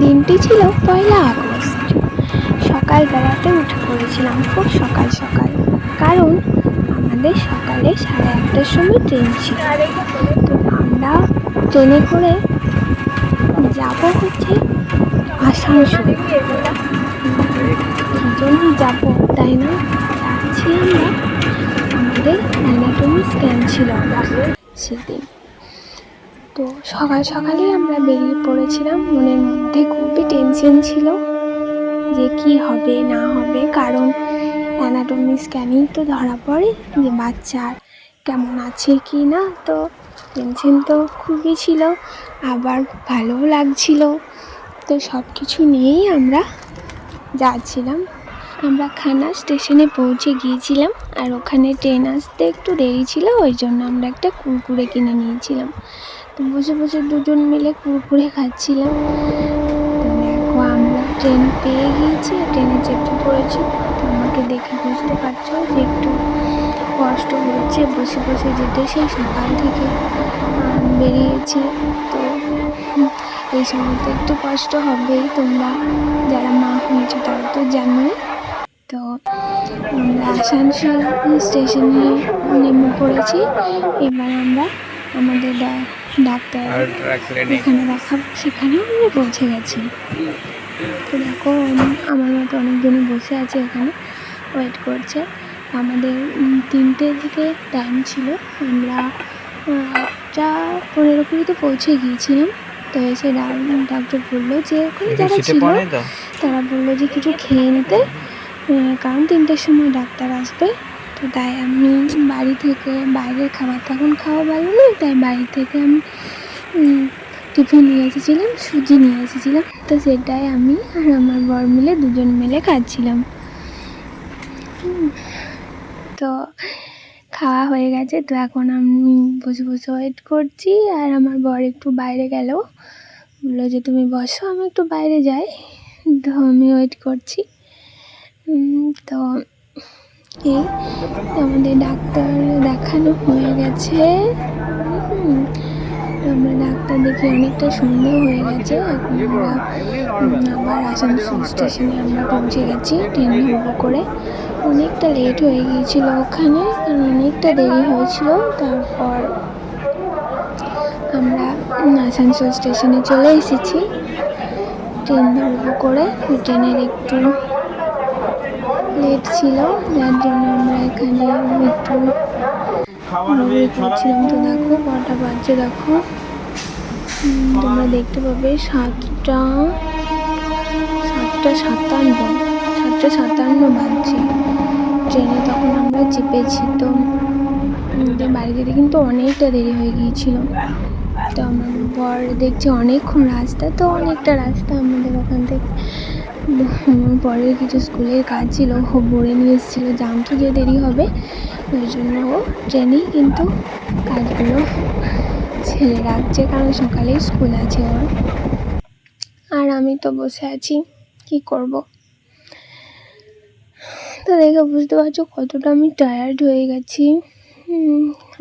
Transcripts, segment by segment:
দিনটি ছিল পয়লা আগস্ট। সকালবেলাতে উঠে পড়েছিলাম খুব সকাল সকাল, কারণ আমাদের সকালে সাড়ে আটটার সময় ট্রেন ছিল। তো আমরা ট্রেনে করে যাব হচ্ছে আসানসোল। কী জন্য যাব তাই না? যাচ্ছি আমরা। আমাদের অ্যানাটমি স্ক্যান ছিল। সেদিন তো সকাল সকালেই আমরা বেরিয়ে পড়েছিলাম। মনের মধ্যে খুবই টেনশন ছিল যে কি হবে, না হবে। কারণ অ্যানাটমি স্ক্যানিং তো ধরা পড়ে যে বাচ্চার কেমন আছে কি না। তো টেনশন তো খুবই ছিল, আবার ভালোও লাগছিল। তো সব কিছু নিয়েই আমরা যাচ্ছিলাম। আমরা খানা স্টেশনে পৌঁছে গিয়েছিলাম আর ওখানে ট্রেন আসতে একটু দেরি ছিল, ওই জন্য আমরা একটা কুরকুরে কিনে নিয়েছিলাম। বসে বসে দুজন মিলে কুরকুরে খাচ্ছিলাম। দেখো আমরা ট্রেন পেয়ে গিয়েছি ট্রেনে চেপে পড়েছি। আমাকে দেখে বুঝতে পারছ যে একটু কষ্ট হচ্ছে, বসে বসে যেতে সেই সকাল থেকে বেরিয়েছি। তো এই সময় তো একটু কষ্ট হবেই, তোমরা যারা মা হয়েছে তারা তো জানোই। তো আমরা আসানসোল স্টেশনে নেমে পড়েছি। এবার আমরা আমাদের ডাক্তার এখানে দেখাবো সেখানেও আমরা পৌঁছে গেছি। তো দেখো আমার মতো অনেকজনই বসে আছে এখানে। ওয়েট করছে। আমাদের তিনটে দিকে টাইম ছিল। আমরা আটটা পনেরো কুড়িতে পৌঁছে গিয়েছিলাম। তো এসে ডাক্তার বলল যে ওখানে যারা ছিল তারা বলল যে কিছু খেয়ে নিতে। কারণ তিনটের সময় ডাক্তার আসবে। তো তাই আমি বাড়ি থেকে বাইরের খাবার তখন খাওয়া ভালো নেই তাই বাড়ি থেকে আমি টিফিন নিয়ে এসেছিলাম, সুজি নিয়ে এসেছিলাম। তো সেটাই আমি আর আমার বর মিলে দুজন মিলে খাচ্ছিলাম। তো খাওয়া হয়ে গেছে, তো এখন আমি বসে বসে ওয়েট করছি আর আমার বর একটু বাইরে গেল। বলল যে, তুমি বসো, আমি একটু বাইরে যাই। তো আমি ওয়েট করছি। তো তো আমাদের ডাক্তার দেখানো হয়ে গেছে। আমরা ডাক্তার দেখে অনেকটা সন্দেহ হয়ে গেছে। এখন আমরা আবার আসানসোল স্টেশনে আমরা পৌঁছে গেছি ট্রেন ধরবো করে। অনেকটা লেট হয়ে গিয়েছিল ওখানে অনেকটা দেরি হয়েছিল। তারপর আমরা আসানসোল স্টেশনে চলে এসেছি ট্রেন ধরবো করে। ট্রেনের একটু লেট ছিল, যার জন্য আমরা এখানে একটু করছিলাম তো দেখো কটা বাজছে দেখো। তোমরা দেখতে পাবে সাতটা সাতটা সাতান্ন সাতটা সাতান্ন বাজছে। ট্রেনে তখন আমরা চেপেছি তো বাড়ি যেতে কিন্তু অনেকটা দেরি হয়ে গিয়েছিল। তো আমার বর দেখছি অনেকক্ষণ রাস্তা, তো অনেকটা রাস্তা আমাদের ওখান থেকে। পরের কিছু স্কুলের কাজ ছিল ও বলে নিয়ে এসেছিল জানতো যে দেরি হবে, ওই জন্য ও ট্রেনেই কিন্তু কাজগুলো ছেড়ে রাখছে, কারণ সকালেই স্কুল আছে ওর। আর আমি তো বসে আছি, কি করব? তো দেখে বুঝতে পারছ কতটা আমি টায়ার্ড হয়ে গেছি।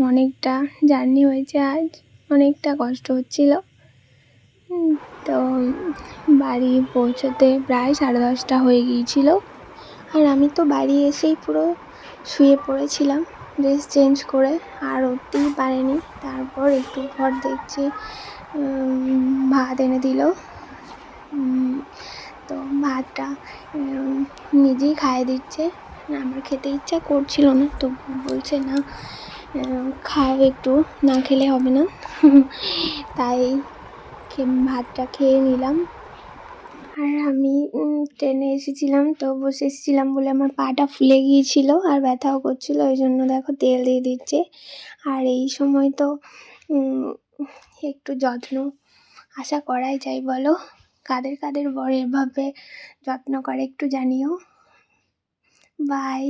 অনেকটা জার্নি হয়েছে আজ, অনেকটা কষ্ট হচ্ছিল। তো বাড়ি পৌঁছতে প্রায় সাড়ে দশটা হয়ে গিয়েছিল। আর আমি তো বাড়ি এসেই পুরো শুয়ে পড়েছিলাম ড্রেস চেঞ্জ করে, আর উঠতেই পারেনি। তারপর একটু পর দেখছি ভাত এনে দিল। তো ভাতটা নিজেই খাইয়ে দিচ্ছে। আমার খেতে ইচ্ছা করছিল না তো বলছে না খাও একটু, না খেলে হবে না। তাই ভাতটা খেয়ে নিলাম। আর আমি ট্রেনে এসেছিলাম, তো বসে এসেছিলাম বলে আমার পাটা ফুলে গিয়েছিল আর ব্যথাও করছিল, ওই জন্য দেখো তেল দিয়ে দিচ্ছে। আর এই সময় তো একটু যত্ন আশা করাই যায়, বলো? কাদের কাদের বর এভাবে যত্ন করে একটু জানিও। বাই